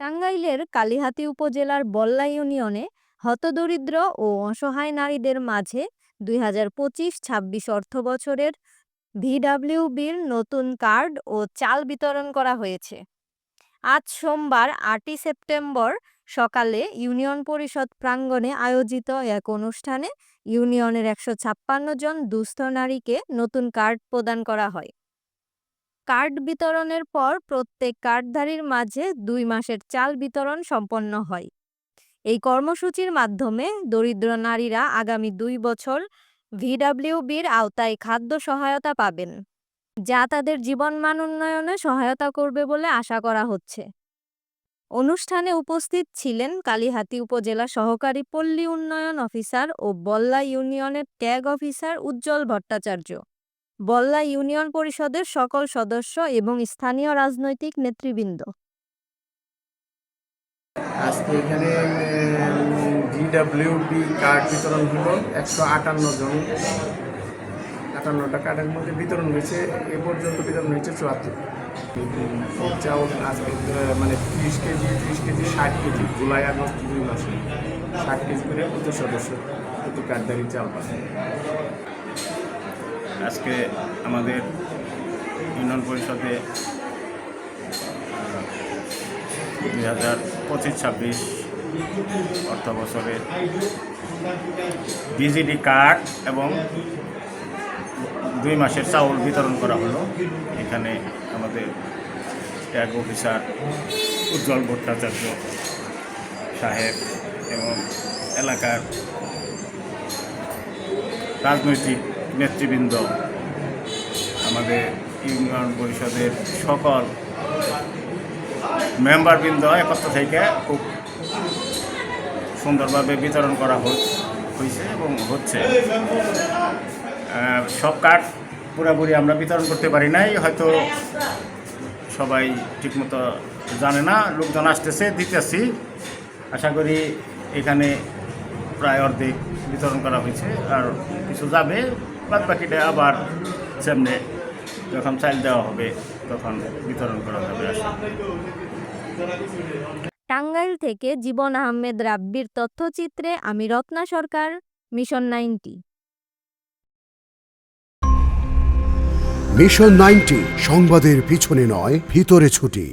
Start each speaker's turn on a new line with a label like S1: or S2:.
S1: টাঙ্গাইলের কালিহাতী উপজেলার বল্লা ইউনিয়নে হতদরিদ্র ও অসহায় নারীদের মাঝে দুই হাজার পঁচিশ ছাব্বিশ অর্থবছরের ভিডাব্লিউবির নতুন কার্ড ও চাল বিতরণ করা হয়েছে। আজ সোমবার আটই সেপ্টেম্বর সকালে ইউনিয়ন পরিষদ প্রাঙ্গণে আয়োজিত এক অনুষ্ঠানে ইউনিয়নের একশো ছাপ্পান্ন জন দুস্থ নারীকে নতুন কার্ড প্রদান করা হয়। কার্ড বিতরণের পর প্রত্যেক কার্ডধারীর মাঝে দুই মাসের চাল বিতরণ সম্পন্ন হয়। এই কর্মসূচির মাধ্যমে দরিদ্র নারীরা আগামী দুই বছর ভিডাব্লিউবির আওতায় খাদ্য সহায়তা পাবেন, যা তাদের জীবনমান উন্নয়নে সহায়তা করবে বলে আশা করা হচ্ছে। অনুষ্ঠানে উপস্থিত ছিলেন কালিহাতী উপজেলা সহকারী পল্লী উন্নয়ন অফিসার ও বল্লা ইউনিয়নের ট্যাগ অফিসার উজ্জ্বল ভট্টাচার্য। বল্লা ইউনিয়ন পরিষদের সকল সদস্য এবং স্থানীয় রাজনৈতিক নেতৃবৃন্দ।
S2: আজকে এখানে জিডাব্লিউপি কার্ড বিতরণ হলো একশো আটান্ন জন। আটান্নটা কার্ডের মধ্যে বিতরণ হয়েছে, এ পর্যন্ত বিতরণ হয়েছে চুয়াত্তর। চাউল আজকে মানে ত্রিশ কেজি ত্রিশ কেজি, ষাট কেজি, জুলাই, আগস্ট দুই মাসে। ষাট কেজি করে প্রতি সদস্য প্রতি কার্ডদারি চাল পাবে
S3: আজকে আমাদের ইউনিয়ন পরিষদে দুই হাজার পঁচিশ ছাব্বিশ অর্থ বছরে বিজিডি কার্ড এবং দুই মাসের চাউল বিতরণ করা হলো। এখানে আমাদের ট্যাগ অফিসার উজ্জ্বল ভট্টাচার্য সাহেব এবং এলাকার রাজনৈতিক নেতৃবৃন্দ, আমাদের ইউনিয়ন পরিষদের সকল মেম্বারবৃন্দ একত্র থেকে খুব সুন্দরভাবে বিতরণ করা হয়েছে এবং হচ্ছে। সব কার্ড পুরোপুরি আমরা বিতরণ করতে পারি নাই, হয়তো সবাই ঠিকমতো জানে না, লোকজন আসতেছে, দিতেছি। আশা করি এখানে প্রায় অর্ধেক বিতরণ করা হয়েছে। আর কিছু যাবে বাদ বাকিটা আবার সামনে যখন চাল দেওয়া হবে তখন বিতরণ করা যাবে
S1: টাঙ্গাইল থেকে জীবন আহমেদ রাব্বির তথ্যচিত্রে আমি Ratna Sarkar mission ninety.
S4: Mission ninety সংবাদের পিছনে নয় ভিতরে ছুটি।